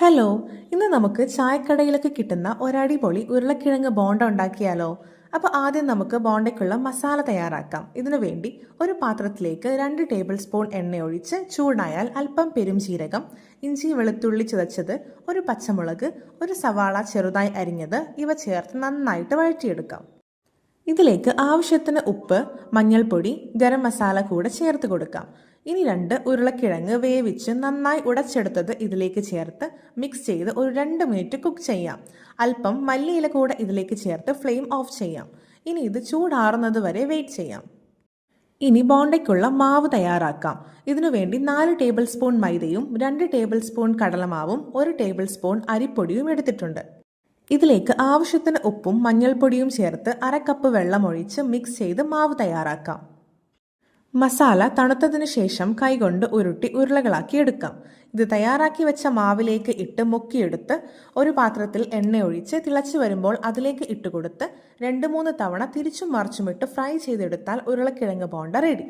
Hello ഇന്ന് നമുക്ക് ചായക്കടയിലൊക്കെ കിട്ടുന്ന ഒരടിപൊളി ഉരുളക്കിഴങ്ങ് ബോണ്ട ഉണ്ടാക്കിയാലോ? അപ്പോൾ ആദ്യം നമുക്ക് ബോണ്ടയ്ക്കുള്ള മസാല തയ്യാറാക്കാം. ഇതിനു വേണ്ടി ഒരു പാത്രത്തിലേക്ക് രണ്ട് ടേബിൾ സ്പൂൺ എണ്ണ ഒഴിച്ച് ചൂടായാൽ അല്പം പെരുംജീരകം ഇഞ്ചി വെളുത്തുള്ളി ചതച്ചത് ഒരു പച്ചമുളക് ഒരു സവാള ചെറുതായി അരിഞ്ഞത് ഇവ ചേർത്ത് നന്നായിട്ട് വഴറ്റിയെടുക്കാം. ഇതിലേക്ക് ആവശ്യത്തിന് ഉപ്പ് മഞ്ഞൾപ്പൊടി ഗരം മസാല കൂടെ ചേർത്ത് കൊടുക്കാം. ഇനി രണ്ട് ഉരുളക്കിഴങ്ങ് വേവിച്ച് നന്നായി ഉടച്ചെടുത്തത് ഇതിലേക്ക് ചേർത്ത് മിക്സ് ചെയ്ത് ഒരു രണ്ട് മിനിറ്റ് കുക്ക് ചെയ്യാം. അല്പം മല്ലിയില കൂടെ ഇതിലേക്ക് ചേർത്ത് ഫ്ലെയിം ഓഫ് ചെയ്യാം. ഇനി ഇത് ചൂടാറുന്നത് വരെ വെയിറ്റ് ചെയ്യാം. ഇനി ബോണ്ടയ്ക്കുള്ള മാവ് തയ്യാറാക്കാം. ഇതിനുവേണ്ടി നാല് ടേബിൾ സ്പൂൺ മൈദയും രണ്ട് ടേബിൾ സ്പൂൺ കടലമാവും ഒരു ടേബിൾ സ്പൂൺ അരിപ്പൊടിയും എടുത്തിട്ടുണ്ട്. ഇതിലേക്ക് ആവശ്യത്തിന് ഉപ്പും മഞ്ഞൾപ്പൊടിയും ചേർത്ത് അര കപ്പ് വെള്ളം ഒഴിച്ച് മിക്സ് ചെയ്ത് മാവ് തയ്യാറാക്കാം. മസാല തണുത്തതിനു ശേഷം കൈകൊണ്ട് ഉരുട്ടി ഉരുളകളാക്കി എടുക്കാം. ഇത് തയ്യാറാക്കി വെച്ച മാവിലേക്ക് ഇട്ട് മുക്കിയെടുത്ത് ഒരു പാത്രത്തിൽ എണ്ണ ഒഴിച്ച് തിളച്ചു വരുമ്പോൾ അതിലേക്ക് ഇട്ടുകൊടുത്ത് രണ്ട് മൂന്ന് തവണ തിരിച്ചും മറിച്ചുമിട്ട് ഫ്രൈ ചെയ്തെടുത്താൽ ഉരുളക്കിഴങ്ങ് ബോണ്ട റെഡി.